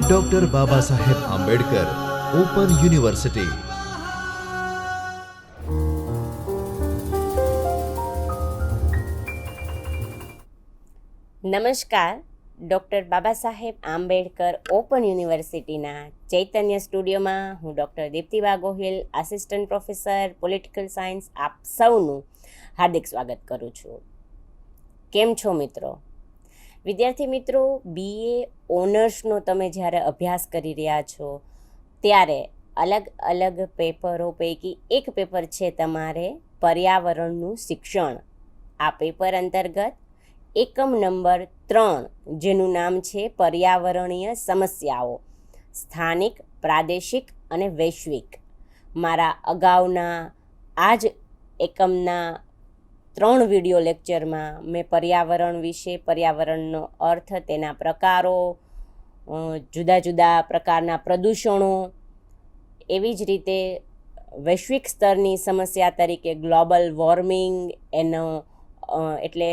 Doctor Baba Saheb Ambedkar open university નમસ્કાર doctor Baba Saheb Ambedkar open યુનિવર્સિટીના ચૈતન્ય સ્ટુડિયોમાં હું doctor Diptiba Gohil assistant professor political science આપ સૌનું હાર્દિક સ્વાગત કરું છું. કેમ છો મિત્રો? વિદ્યાર્થી મિત્રો બીએ ઓનર્સનો તમે જ્યારે અભ્યાસ કરી રહ્યા છો, ત્યારે અલગ અલગ પેપરો પૈકી એક પેપર છે તમારે પર્યાવરણનું શિક્ષણ. આ પેપર અંતર્ગત એકમ નંબર ત્રણ, જેનું નામ છે પર્યાવરણીય સમસ્યાઓ, સ્થાનિક, પ્રાદેશિક અને વૈશ્વિક. મારા અગાઉના આ જ એકમના ત્રણ વિડિયો લેક્ચરમાં મેં પર્યાવરણ વિશે, પર્યાવરણનો અર્થ, તેના પ્રકારો જુદા જુદા પ્રકારના પ્રદૂષણો, એવી જ રીતે વૈશ્વિક સ્તરની સમસ્યા તરીકે ગ્લોબલ વોર્મિંગ એનો એટલે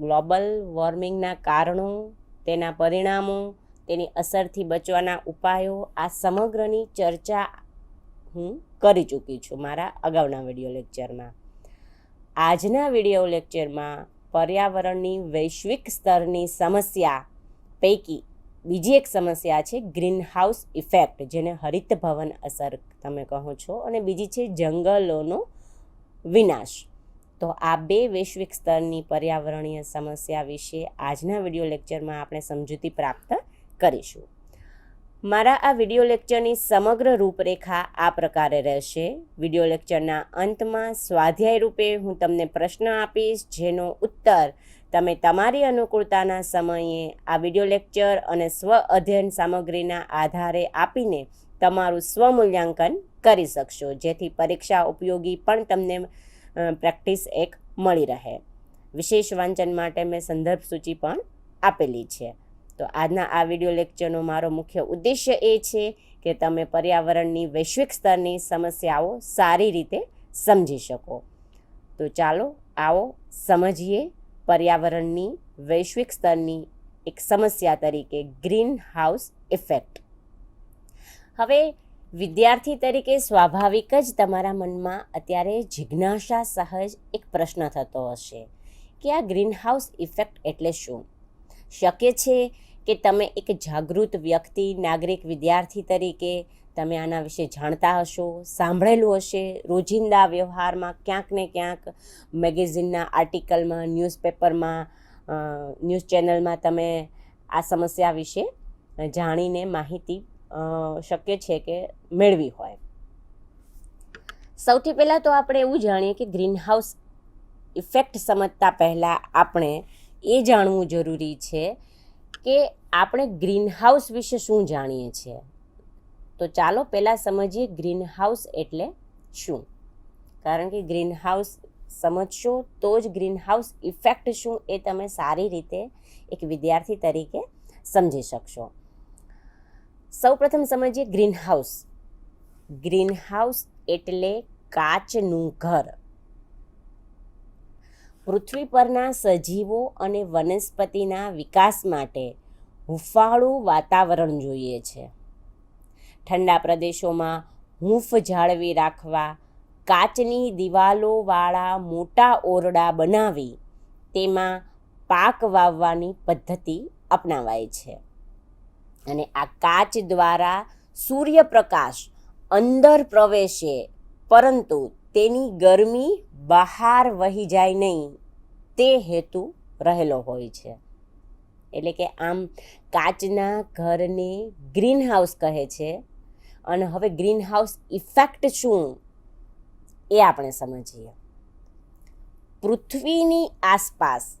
ગ્લોબલ વોર્મિંગના કારણો, તેના પરિણામો, તેની અસરથી બચવાના ઉપાયો, આ સમગ્રની ચર્ચા હું કરી ચૂકી છું મારા અગાઉના વીડિયો લેક્ચરમાં. આજના વીડિયો લેક્ચરમાં પર્યાવરણની વૈશ્વિક સ્તરની સમસ્યા પૈકી બીજી એક સમસ્યા છે ગ્રીન હાઉસ ઇફેક્ટ, જેને હરિત ભવન અસર તમે કહો છો, અને બીજી છે જંગલોનો વિનાશ. તો આ બે વૈશ્વિક સ્તરની પર્યાવરણીય સમસ્યા વિશે આજના વીડિયો લેક્ચરમાં આપણે સમજૂતી પ્રાપ્ત કરીશું. મારા આ વિડિયો લેક્ચરની સમગ્ર રૂપરેખા આ પ્રકારે રહેશે. વિડિયો લેક્ચરના અંતમાં સ્વાધ્યાય રૂપે હું તમને પ્રશ્ન આપીશ, જેનો ઉત્તર તમે તમારી અનુકૂળતાના સમયે આ વિડિયો લેક્ચર અને સ્વ અધ્યયન સામગ્રીના આધારે આપીને તમારું સ્વમૂલ્યાંકન કરી શકશો, જેથી પરીક્ષા ઉપયોગી પણ તમને પ્રેક્ટિસ એક મળી રહે. વિશેષ વાંચન માટે મેં સંદર્ભ સૂચિ પણ આપેલી છે. તો આજના આ વીડિયો લેક્ચરનો મારો મુખ્ય ઉદ્દેશ્ય એ છે કે તમે પર્યાવરણની વૈશ્વિક સ્તરની સમસ્યાઓ સારી રીતે સમજી શકો. તો ચાલો આવો સમજીએ પર્યાવરણની વૈશ્વિક સ્તરની એક સમસ્યા તરીકે ગ્રીન હાઉસ ઇફેક્ટ. હવે વિદ્યાર્થી તરીકે સ્વાભાવિક જ તમારા મનમાં અત્યારે જિજ્ઞાસા સહજ એક પ્રશ્ન થતો હશે કે આ ગ્રીન હાઉસ ઇફેક્ટ એટલે શું? શક્ય છે કે તમે એક જાગૃત વ્યક્તિ, નાગરિક વિદ્યાર્થી તરીકે તમે આના વિશે જાણતા હશો, સાંભળેલું હશે. રોજિંદા વ્યવહારમાં ક્યાંક ને ક્યાંક મેગેઝિનના આર્ટિકલમાં, ન્યૂઝપેપરમાં ન્યૂઝ ચેનલમાં તમે આ સમસ્યા વિશે જાણીને માહિતી શક્ય છે કે મેળવી હોય. સૌથી પહેલાં તો આપણે એવું જાણીએ કે ગ્રીનહાઉસ ઇફેક્ટ સમજતા પહેલાં આપણે એ જાણવું જરૂરી છે કે આપણે ગ્રીન હાઉસ વિશે શું જાણીએ છીએ? તો ચાલો પહેલાં સમજીએ ગ્રીન હાઉસ એટલે શું? કારણ કે ગ્રીન હાઉસ સમજશો તો જ ગ્રીન હાઉસ ઇફેક્ટ શું એ તમે સારી રીતે એક વિદ્યાર્થી તરીકે સમજી શકશો. સૌપ્રથમ સમજીએ ગ્રીન હાઉસ ગ્રીન હાઉસ એટલે કાચનું ઘર. પૃથ્વી પરના સજીવો અને વનસ્પતિના વિકાસ માટે હુંફાળું વાતાવરણ જોઈએ છે. ઠંડા પ્રદેશોમાં હૂંફ જાળવી રાખવા, કાચની દિવાલોવાળા મોટા ઓરડા બનાવી, તેમાં પાક વાવવાની પદ્ધતિ અપનાવાય છે. અને આ કાચ દ્વારા સૂર્યપ્રકાશ અંદર પ્રવેશે, પરંતુ તેની ગરમી બહાર વહી જાય નહીં. તે હેતુ રહેલો હોય છે. એટલે કે આમ કાચના ઘરને ગ્રીન હાઉસ કહે છે. અને હવે ગ્રીન હાઉસ ઇફેક્ટ શું? એ આપણે સમજીએ. પૃથ્વીની આસપાસ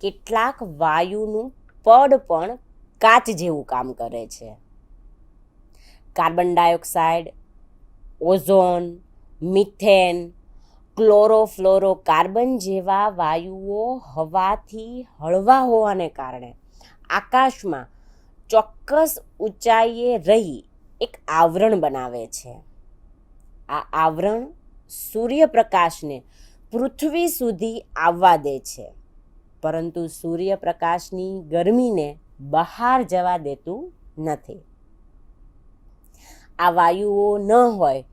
કેટલાક વાયુનું પડ પણ કાચ જેવું કામ કરે છે. Carbon dioxide, ozone methane chlorofluorocarbon જેવા વાયુઓ હવાથી હળવા હોવાને કારણે આકાશમાં ચોક્કસ ઊંચાઈએ રહી એક આવરણ બનાવે છે. આ આવરણ સૂર્યપ્રકાશને પૃથ્વી સુધી આવવા દે છે, પરંતુ સૂર્યપ્રકાશની ગરમીને બહાર જવા દેતું નથી. આ વાયુઓ ન હોય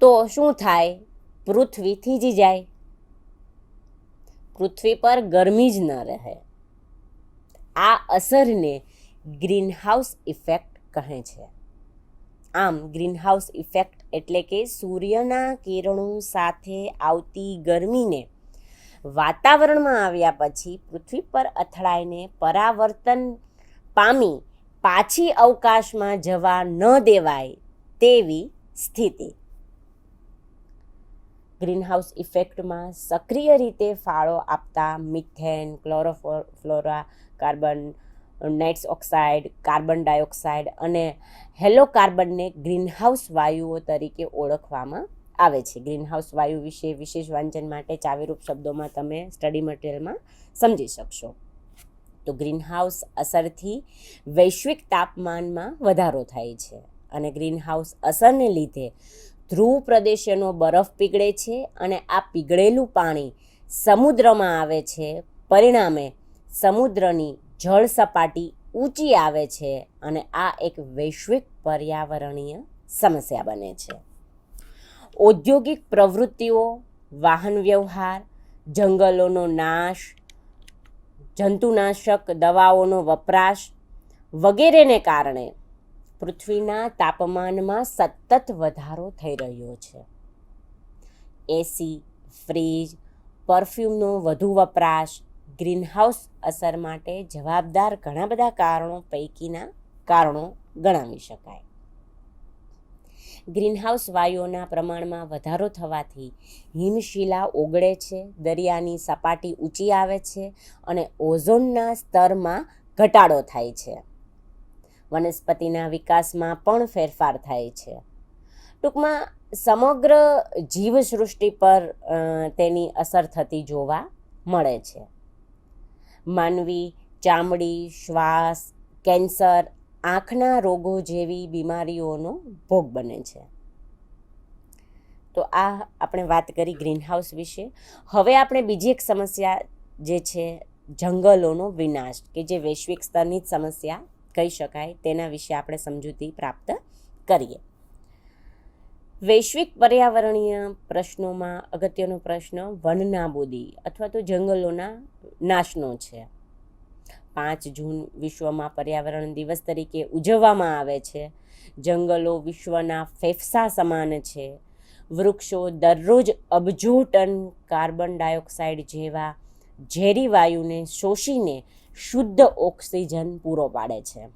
તો શું થાય? પૃથ્વી થીજી જાય. પૃથ્વી પર ગરમી જ ન રહે. આ અસરને ગ્રીનહાઉસ ઇફેક્ટ કહે છે. આમ, ગ્રીનહાઉસ ઇફેક્ટ એટલે કે સૂર્યના કિરણો સાથે આવતી ગરમીને વાતાવરણમાં આવ્યા પછી પૃથ્વી પર અથડાઈને પરાવર્તન પામી પાછી અવકાશમાં જવા ન દેવાય તેવી સ્થિતિ. ગ્રીનહાઉસ ઇફેક્ટમાં સક્રિય રીતે ફાળો આપતા methane, chlorofluorocarbon nitrous oxide carbon dioxide અને હેલો કાર્બનને ગ્રીનહાઉસ વાયુઓ તરીકે ઓળખવામાં આવે છે. ગ્રીનહાઉસ વાયુ વિશે વિશેષ વાંચન માટે ચાવીરૂપ શબ્દોમાં તમે સ્ટડી મટીરિયલમાં સમજી શકશો. તો ગ્રીનહાઉસ અસરથી વૈશ્વિક તાપમાનમાં વધારો થાય છે અને ગ્રીનહાઉસ અસરને લીધે ધ્રુવ પ્રદેશોનો બરફ પીગળે છે અને આ પીગળેલું પાણી સમુદ્રમાં આવે છે. પરિણામે સમુદ્રની જળ સપાટી ઊંચી આવે છે અને આ એક વૈશ્વિક પર્યાવરણીય સમસ્યા બને છે. ઔદ્યોગિક પ્રવૃત્તિઓ, વાહન વ્યવહાર, જંગલોનો નાશ, જંતુનાશક દવાઓનો વપરાશ વગેરેને કારણે પૃથ્વીના તાપમાનમાં સતત વધારો થઈ રહ્યો છે. એસી ફ્રીજ પરફ્યુમનો વધુ વપરાશ ગ્રીનહાઉસ અસર માટે જવાબદાર ઘણા બધા કારણો પૈકીના કારણો ગણાવી શકાય. ગ્રીનહાઉસ વાયુઓના પ્રમાણમાં વધારો થવાથી હિમશિલા ઓગળે છે, દરિયાની સપાટી ઊંચી આવે છે અને ઓઝોનના સ્તરમાં ઘટાડો થાય છે. વનસ્પતિના વિકાસમાં પણ ફેરફાર થાય છે. ટૂંકમાં, સમગ્ર જીવસૃષ્ટિ પર તેની અસર થતી જોવા મળે છે. માનવી, ચામડી, શ્વાસ, કેન્સર, આંખના રોગો જેવી બીમારીઓનો ભોગ બને છે. તો આ આપણે વાત કરી ગ્રીનહાઉસ વિશે. હવે આપણે બીજી એક સમસ્યા જે છે, જંગલોનો વિનાશ, કે જે વૈશ્વિક સ્તરની જ સમસ્યા કહી શકાય, તેના વિશે આપણે સમજૂતી પ્રાપ્ત કરીએ. વૈશ્વિક પર્યાવરણીય પ્રશ્નોમાં અગત્યનો પ્રશ્ન વનનાબૂદી અથવા તો જંગલોના નાશનો છે. પાંચ જૂન વિશ્વમાં પર્યાવરણ દિવસ તરીકે ઉજવવામાં આવે છે. જંગલો વિશ્વના ફેફસા સમાન છે. વૃક્ષો દરરોજ અબજો ટન કાર્બન ડાયોક્સાઇડ જેવા ઝેરી વાયુને શોષીને શુદ્ધ ઓક્સિજન પૂરો પાડે છે.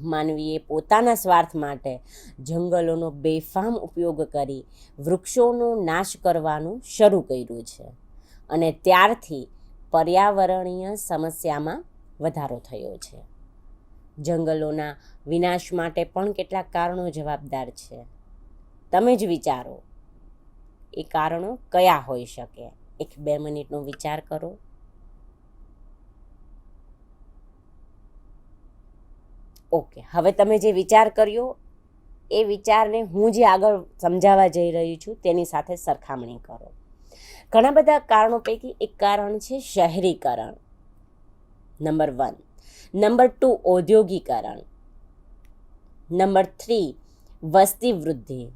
માનવીએ પોતાના સ્વાર્થ માટે જંગલોનો બેફામ ઉપયોગ કરી વૃક્ષોનો નાશ કરવાનું શરૂ કર્યું છે અને ત્યારથી પર્યાવરણીય સમસ્યામાં વધારો થયો છે. જંગલોના વિનાશ માટે પણ કેટલાક કારણો જવાબદાર છે. તમે જ વિચારો, એ કારણો કયા હોઈ શકે? એક બે મિનિટનો વિચાર કરો. ઓકે, હવે તમે જે વિચાર કર્યો, એ વિચારને હું જે આગળ સમજાવવા જઈ રહી છું, તેની સાથે સરખામણી કરો. ઘણા બધા કારણો પૈકી એક કારણ છે શહેરીકરણ. નંબર વન નંબર ટુ ઔદ્યોગિકરણ. નંબર થ્રી વસ્તી વૃદ્ધિ.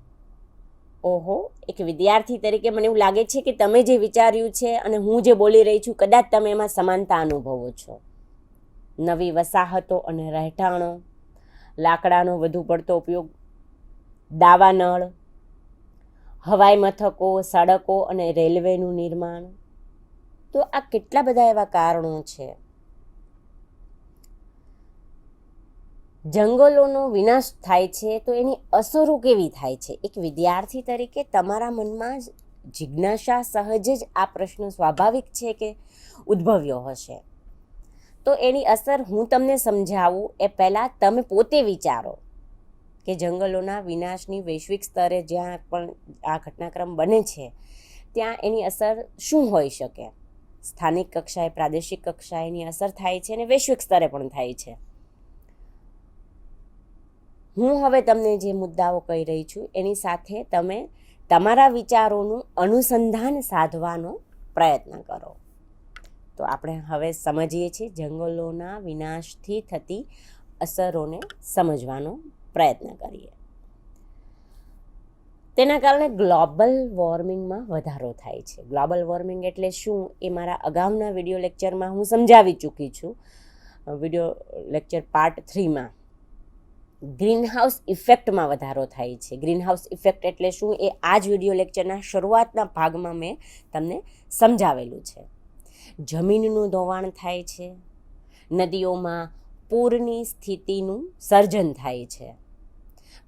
ઓહો, એક વિદ્યાર્થી તરીકે મને એવું લાગે છે કે તમે જે વિચાર્યું છે અને હું જે બોલી રહી છું, કદાચ તમે એમાં સમાનતા અનુભવો છો. નવી વસાહતો અને રહેઠાણો. લાકડાનો વધુ પડતો ઉપયોગ દાવાનળ હવાઈ મથકો, સડકો અને રેલવેનું નિર્માણ. તો આ કેટલા બધા એવા કારણો છે? જંગલોનો વિનાશ થાય છે તો એની અસરો કેવી થાય છે? એક વિદ્યાર્થી તરીકે તમારા મનમાં જ જિજ્ઞાસા સહજ જ આ પ્રશ્ન સ્વાભાવિક છે કે ઉદ્ભવ્યો હશે? તો એની અસર હું તમને સમજાવું, એ પહેલાં તમે પોતે વિચારો કે જંગલોના વિનાશની વૈશ્વિક સ્તરે જ્યાં પણ આ ઘટનાક્રમ બને છે, ત્યાં એની અસર શું હોઈ શકે? સ્થાનિક કક્ષાએ, પ્રાદેશિક કક્ષાએ એની અસર થાય છે અને વૈશ્વિક સ્તરે પણ થાય છે? હું હવે તમને જે મુદ્દાઓ કહી રહી છું, એની સાથે તમે તમારા વિચારોનું અનુસંધાન સાધવાનો પ્રયત્ન કરો. તો આપણે હવે સમજીએ છીએ જંગલોના વિનાશથી થતી અસરોને સમજવાનો પ્રયત્ન કરીએ. તેના કારણે ગ્લોબલ વોર્મિંગમાં વધારો થાય છે. ગ્લોબલ વોર્મિંગ એટલે શું એ મારા અગાઉના વીડિયો લેક્ચરમાં હું સમજાવી ચૂકી છું. વીડિયો લેક્ચર પાર્ટ થ્રીમાં. ગ્રીનહાઉસ ઇફેક્ટમાં વધારો થાય છે. ગ્રીનહાઉસ ઇફેક્ટ એટલે શું એ આ જ વીડિયો લેક્ચરના શરૂઆતના ભાગમાં મેં તમને સમજાવેલું છે. જમીનનું ધોવાણ થાય છે. નદીઓમાં પૂરની સ્થિતિનું સર્જન થાય છે.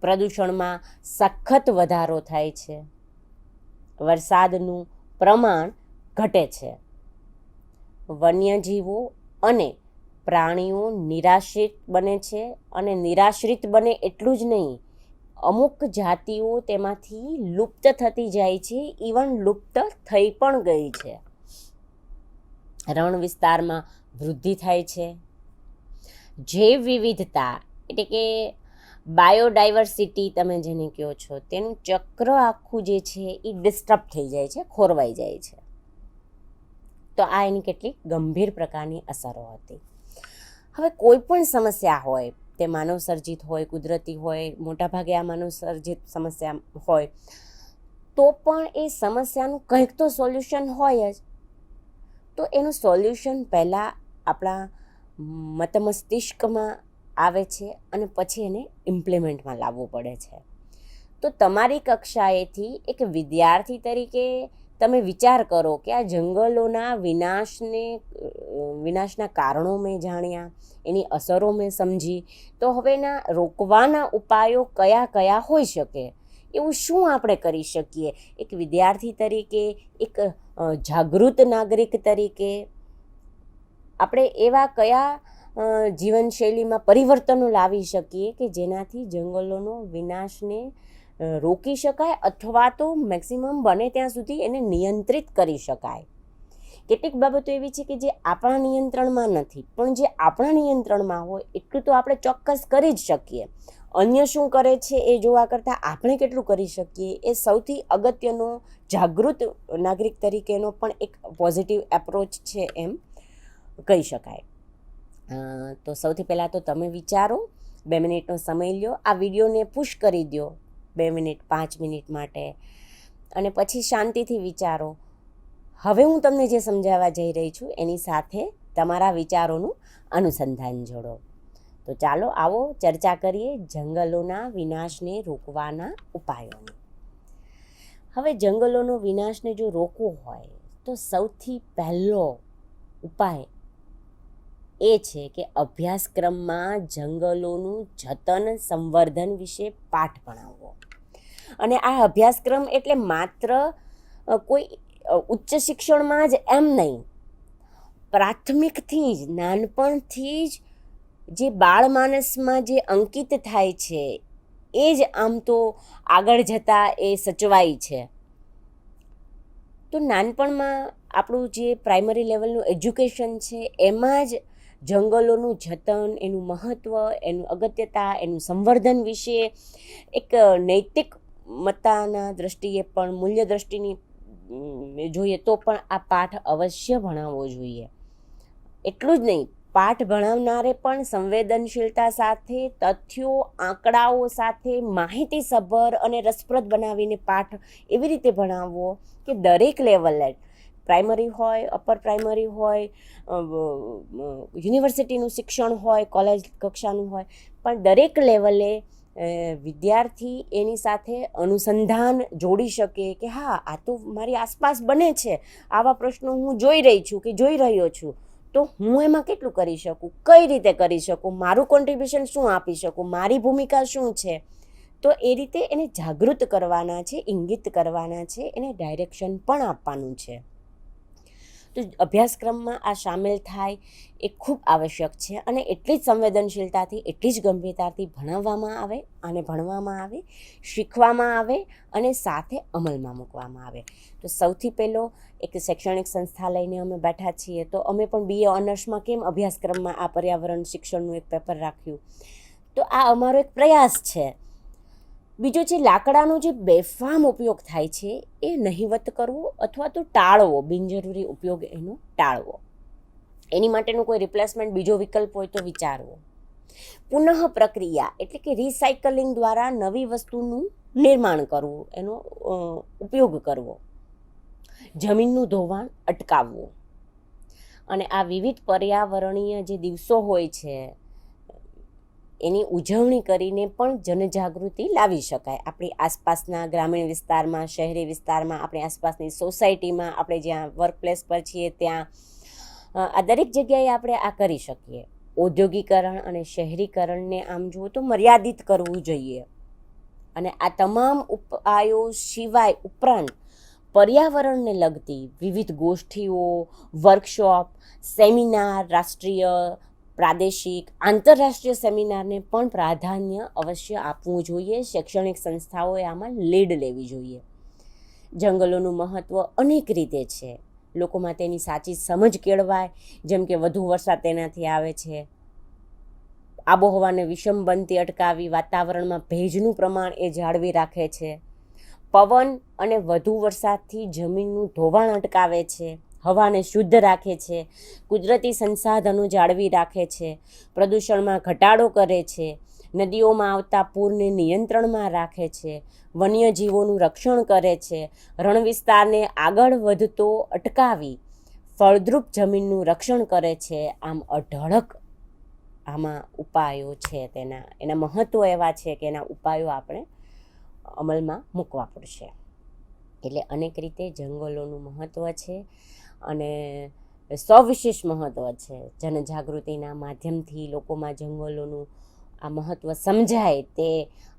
પ્રદૂષણમાં સખત વધારો થાય છે. વરસાદનું પ્રમાણ ઘટે છે. વન્યજીવો અને પ્રાણીઓ નિરાશ્રિત બને છે અને નિરાશ્રિત બને એટલું જ નહીં, અમુક જાતિઓ તેમાંથી લુપ્ત થતી જાય છે ઇવન લુપ્ત થઈ પણ ગઈ છે. રણ વિસ્તારમાં વૃદ્ધિ થાય છે. જૈવ વિવિધતા એટલે કે બાયોડાયવર્સિટી તમે જેને કહો છો, તેનું ચક્ર આખું જે છે એ ડિસ્ટર્બ થઈ જાય છે, ખોરવાઈ જાય છે. તો આ એની કેટલીક ગંભીર પ્રકારની અસરો હતી. હવે કોઈ પણ સમસ્યા હોય, તે માનવ સર્જિત હોય, કુદરતી હોય મોટાભાગે આ માનવ સર્જિત સમસ્યા હોય, તો પણ એ સમસ્યાનું કંઈક તો સોલ્યુશન હોય જ. તો એનું સોલ્યુશન પહેલાં આપણા મતમસ્તિષ્કમાં આવે છે અને પછી એને ઇમ્પ્લિમેન્ટમાં લાવવું પડે છે. તો તમારી કક્ષાએથી એક વિદ્યાર્થી તરીકે તમે વિચાર કરો કે આ જંગલોના વિનાશને, વિનાશના કારણો મેં જાણ્યા, એની અસરો મેં સમજી. તો હવેના રોકવાના ઉપાયો કયા કયા હોઈ શકે? એવું શું આપણે કરી શકીએ? એક વિદ્યાર્થી તરીકે એક જાગૃત નાગરિક તરીકે આપણે એવા કયા જીવનશૈલીમાં પરિવર્તનો લાવી શકીએ કે જેનાથી જંગલોનો વિનાશને રોકી શકાય અથવા તો મેક્સિમમ બને ત્યાં સુધી એને નિયંત્રિત કરી શકાય. કેટલીક બાબતો એવી છે કે જે આપણા નિયંત્રણમાં નથી, પણ જે આપણા નિયંત્રણમાં હોય, એટલું તો આપણે ચોક્કસ કરી જ શકીએ. અન્ય શું કરે છે એ જોવા કરતાં આપણે કેટલું કરી શકીએ? એ સૌથી અગત્યનો જાગૃત નાગરિક તરીકેનો પણ એક પોઝિટિવ એપ્રોચ છે એમ કહી શકાય. તો સૌથી પહેલાં તો તમે વિચારો, બે મિનિટનો સમય લ્યો, આ વિડીયોને પુશ કરી દો બે મિનિટ, પાંચ મિનિટ માટે. અને પછી શાંતિથી વિચારો, હવે હું તમને જે સમજાવવા જઈ રહી છું એની સાથે તમારા વિચારોનું અનુસંધાન જોડો. તો ચાલો આવો ચર્ચા કરીએ જંગલોના વિનાશને રોકવાના ઉપાયોની. હવે જંગલોનો વિનાશને જો રોકવો હોય, તો સૌથી પહેલો ઉપાય એ છે કે અભ્યાસક્રમમાં જંગલોનું જતન સંવર્ધન વિશે પાઠ ભણાવવો. અને આ અભ્યાસક્રમ એટલે માત્ર કોઈ ઉચ્ચ શિક્ષણમાં જ એમ નહીં, પ્રાથમિકથી જ, નાનપણથી જ જે બાળ માનસમાં જે અંકિત થાય છે, એ જ આમ તો આગળ જતાં એ સચવાય છે. તો નાનપણમાં આપણું જે પ્રાઇમરી લેવલનું એજ્યુકેશન છે, એમાં જ જંગલોનું જતન, એનું મહત્ત્વ એનું અગત્યતા, એનું સંવર્ધન વિશે એક નૈતિક મતાના દ્રષ્ટિએ પણ, મૂલ્ય દ્રષ્ટિની જોઈએ તો પણ આ પાઠ અવશ્ય ભણાવવો જોઈએ. એટલું જ નહીં પાઠ ભણાવનારે પણ સંવેદનશીલતા સાથે, તથ્યો, આંકડાઓ સાથે માહિતીસભર અને રસપ્રદ બનાવીને પાઠ એવી રીતે ભણાવવો કે દરેક લેવલે પ્રાઇમરી હોય અપર પ્રાઇમરી હોય યુનિવર્સિટીનું શિક્ષણ હોય કોલેજ કક્ષાનું હોય, પણ દરેક લેવલે વિદ્યાર્થી એની સાથે અનુસંધાન જોડી શકે કે હા, આ તો મારી આસપાસ બને છે. આવા પ્રશ્નો હું જોઈ રહી છું કે જોઈ રહ્યો છું. તો હું એમાં કેટલું કરી શકું? કઈ રીતે કરી શકું? મારું કોન્ટ્રીબ્યુશન શું આપી શકું? મારી ભૂમિકા શું છે? તો એ રીતે એને જાગૃત કરવાના છે, ઇંગિત કરવાના છે, એને ડાયરેક્શન પણ આપવાનું છે. તો અભ્યાસક્રમમાં આ સામેલ થાય એ ખૂબ આવશ્યક છે અને એટલી જ સંવેદનશીલતાથી, એટલી જ ગંભીરતાથી ભણાવવામાં આવે અને ભણવામાં આવે, શીખવામાં આવે અને સાથે અમલમાં મૂકવામાં આવે. તો સૌથી પહેલો એક શૈક્ષણિક સંસ્થા લઈને અમે બેઠા છીએ તો અમે પણ બીએ ઓનર્સમાં કેમ અભ્યાસક્રમમાં આ પર્યાવરણ શિક્ષણનું એક પેપર રાખ્યું? તો આ અમારો એક પ્રયાસ છે. બીજો જે લાકડાનો જે બેફામ ઉપયોગ થાય છે, એ નહીવત કરવો અથવા તો ટાળવો, બિનજરૂરી ઉપયોગ એનો ટાળવો. એની માટેનું કોઈ રિપ્લેસમેન્ટ બીજો વિકલ્પ હોય તો વિચારવો. પુનઃ પ્રક્રિયા એટલે કે રિસાયકલિંગ દ્વારા નવી વસ્તુનું નિર્માણ કરવું, એનો ઉપયોગ કરવો. જમીનનું ધોવાણ અટકાવવું. અને આ વિવિધ પર્યાવરણીય જે દિવસો હોય છે એની ઉજવણી કરીને પણ જનજાગૃતિ લાવી શકાય. આપણી આસપાસના ગ્રામીણ વિસ્તારમાં, શહેરી વિસ્તારમાં, આપણી આસપાસની સોસાયટીમાં આપણે જ્યાં વર્કપ્લેસ પર છીએ ત્યાં આ દરેક જગ્યાએ આપણે આ કરી શકીએ. ઔદ્યોગિકરણ અને શહેરીકરણને આમ જુઓ તો મર્યાદિત કરવું જોઈએ. અને આ તમામ ઉપાયો સિવાય ઉપરાંત પર્યાવરણને લગતી વિવિધ ગોષ્ઠીઓ વર્કશોપ સેમિનાર રાષ્ટ્રીય પ્રાદેશિક આંતરરાષ્ટ્રીય સેમિનારને પણ પ્રાધાન્ય અવશ્ય આપવું જોઈએ. શૈક્ષણિક સંસ્થાઓએ આમાં લીડ લેવી જોઈએ. જંગલોનું મહત્ત્વ અનેક રીતે છે. લોકોમાં તેની સાચી સમજ કેળવાય, જેમ કે વધુ વરસાદ તેનાથી આવે છે. આબોહવાને વિષમ બનતી અટકાવી વાતાવરણમાં ભેજનું પ્રમાણ એ જાળવી રાખે છે. પવન અને વધુ વરસાદથી જમીનનું ધોવાણ અટકાવે છે. હવાને શુદ્ધ રાખે છે, કુદરતી સંસાધનો જાળવી રાખે છે, પ્રદૂષણમાં ઘટાડો કરે છે, નદીઓમાં આવતા પૂરને નિયંત્રણમાં રાખે છે, વન્યજીવોનું રક્ષણ કરે છે રણ વિસ્તારને આગળ વધતો અટકાવી ફળદ્રુપ જમીનનું રક્ષણ કરે છે, આમ અઢળક આમાં ઉપાયો છે તેના. એના મહત્ત્વ એવા છે કે એના ઉપાયો આપણે અમલમાં મૂકવા પડશે. એટલે અનેક રીતે જંગલોનું મહત્ત્વ છે અને સવિશેષ મહત્ત્વ છે. જનજાગૃતિના માધ્યમથી લોકોમાં જંગલોનું આ મહત્ત્વ સમજાય તે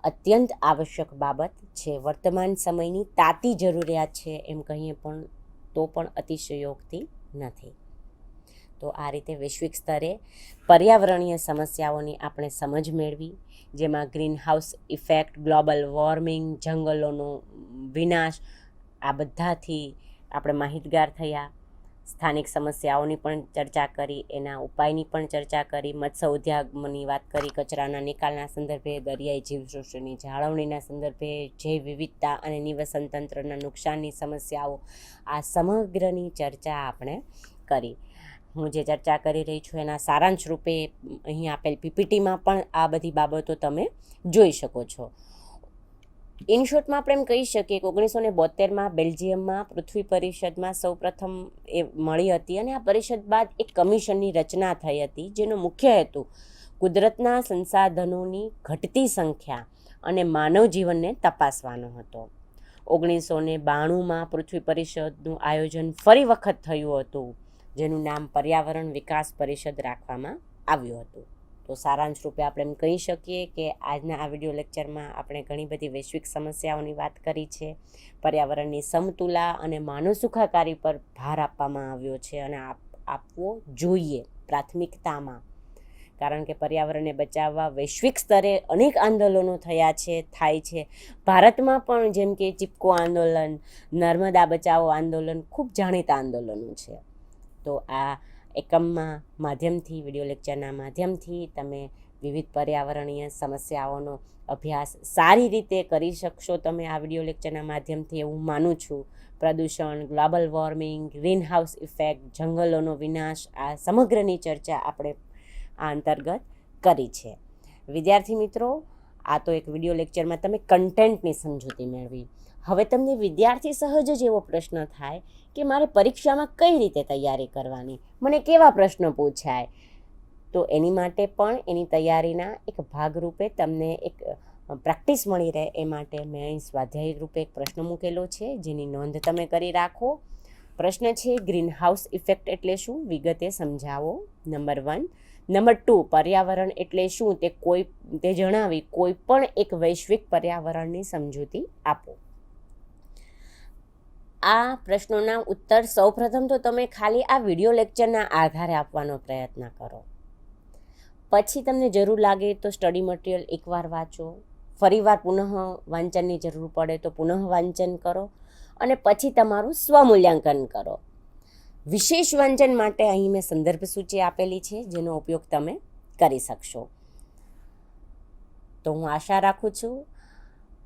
અત્યંત આવશ્યક બાબત છે. વર્તમાન સમયની તાતી જરૂરિયાત છે એમ કહીએ પણ તો પણ અતિશયોક્તિ નથી. તો આ રીતે વૈશ્વિક સ્તરે પર્યાવરણીય સમસ્યાઓની આપણે સમજ મેળવી, જેમાં greenhouse effect, global warming, જંગલોનો વિનાશ આ બધાથી આપણે માહિતગાર થયા. સ્થાનિક સમસ્યાઓની પણ ચર્ચા કરી, એના ઉપાયની પણ ચર્ચા કરી, મત્સ્ય ઉદ્યોગની વાત કરી, કચરાના નિકાલના સંદર્ભે દરિયાઈ જીવસૃષ્ટિની જાળવણીના સંદર્ભે જૈવ વિવિધતા અને નિવસન તંત્રના નુકસાનની સમસ્યાઓ, આ સમગ્રની ચર્ચા આપણે કરી. હું જે ચર્ચા કરી રહી છું એના સારાંશ રૂપે અહીં આપેલ પીપીટીમાં પણ આ બધી બાબતો તમે જોઈ શકો છો. ઇન શોર્ટમાં આપણે એમ કહી શકીએ કે ઓગણીસો ને બોતેરમાં બેલ્જિયમમાં પૃથ્વી પરિષદમાં સૌપ્રથમ એ મળી હતી અને આ પરિષદ બાદ એક કમિશનની રચના થઈ હતી, જેનો મુખ્ય હેતુ કુદરતના સંસાધનોની ઘટતી સંખ્યા અને માનવ જીવનને તપાસવાનો હતો. ઓગણીસો ને બાણુંમાં પૃથ્વી પરિષદનું આયોજન ફરી વખત થયું હતું, જેનું નામ પર્યાવરણ વિકાસ પરિષદ રાખવામાં આવ્યું હતું. તો સારાંશ રૂપે આપણે એમ કહી શકીએ કે આજના આ વીડિયો લેક્ચરમાં આપણે ઘણી બધી વૈશ્વિક સમસ્યાઓની વાત કરી છે. પર્યાવરણની સમતુલા અને માનવ સુખાકારી પર ભાર આપવામાં આવ્યો છે અને આપ, આપવો જોઈએ પ્રાથમિકતામાં. કારણ કે પર્યાવરણને બચાવવા વૈશ્વિક સ્તરે અનેક આંદોલનો થયા છે, થાય છે. ભારતમાં પણ જેમ કે ચિપકો આંદોલન, નર્મદા બચાવો આંદોલન ખૂબ જાણીતા આંદોલનો છે. તો આ એકમમાં માધ્યમથી, વીડિયો લેક્ચરના માધ્યમથી તમે વિવિધ પર્યાવરણીય સમસ્યાઓનો અભ્યાસ સારી રીતે કરી શકશો. તમે આ વીડિયો લેક્ચરના માધ્યમથી એવું માનું છું. પ્રદૂષણ, global warming greenhouse effect, જંગલોનો વિનાશ, આ સમગ્રની ચર્ચા આપણે આ અંતર્ગત કરી છે. વિદ્યાર્થી મિત્રો, આ તો એક વીડિયો લેક્ચરમાં તમે કન્ટેન્ટની સમજૂતી મેળવી. હવે તમને વિદ્યાર્થી સહજ જ એવો પ્રશ્ન થાય કે મારે પરીક્ષામાં કઈ રીતે તૈયારી કરવાની? મને કેવા પ્રશ્નો પૂછાય? તો એની માટે પણ એની તૈયારીના એક ભાગરૂપે તમને એક પ્રેક્ટિસ મળી રહે એ માટે મેં અહીં સ્વાધ્યાય રૂપે એક પ્રશ્ન મૂકેલો છે, જેની નોંધ તમે કરી રાખો. પ્રશ્ન છે ગ્રીન હાઉસ ઇફેક્ટ એટલે શું? વિગતે સમજાવો. Number one. નંબર ટુ, પર્યાવરણ એટલે શું? તે કોઈ, તે જણાવી કોઈ પણ એક વૈશ્વિક પર્યાવરણની સમજૂતી આપો. આ પ્રશ્નોના ઉત્તર સૌપ્રથમ તો તમે ખાલી આ વીડિયો લેક્ચરના આધારે આપવાનો પ્રયત્ન કરો. પછી તમને જરૂર લાગે તો સ્ટડી મટીરિયલ એકવાર વાંચો. ફરીવાર પુનઃ વાંચનની જરૂર પડે તો પુનઃ વાંચન કરો અને પછી તમારું સ્વમૂલ્યાંકન કરો. વિશેષ વાંચન માટે અહીં મેં સંદર્ભ સૂચિ આપેલી છે, જેનો ઉપયોગ તમે કરી શકશો. તો હું આશા રાખું છું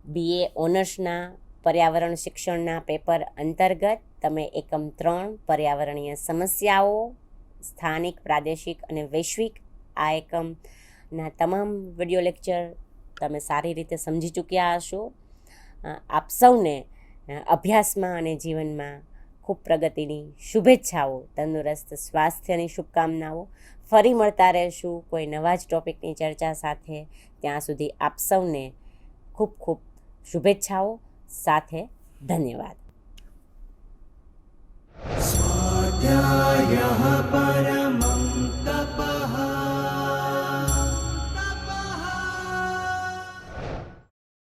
બીએ ઓનર્સના પર્યાવરણ શિક્ષણના પેપર અંતર્ગત તમે એકમ ત્રણ પર્યાવરણીય સમસ્યાઓ, સ્થાનિક, પ્રાદેશિક અને વૈશ્વિક આ એકમના તમામ વીડિયો લેક્ચર તમે સારી રીતે સમજી ચૂક્યા હશો. આપ સૌને અભ્યાસમાં અને જીવનમાં ખૂબ પ્રગતિની શુભેચ્છાઓ, તંદુરસ્ત સ્વાસ્થ્યની શુભકામનાઓ. ફરી મળતા રહેશું કોઈ નવા જ ટોપિકની ચર્ચા સાથે. ત્યાં સુધી આપ સૌને ખૂબ ખૂબ શુભેચ્છાઓ. સાથે ધન્યવાદ. સ્વાધ્યાય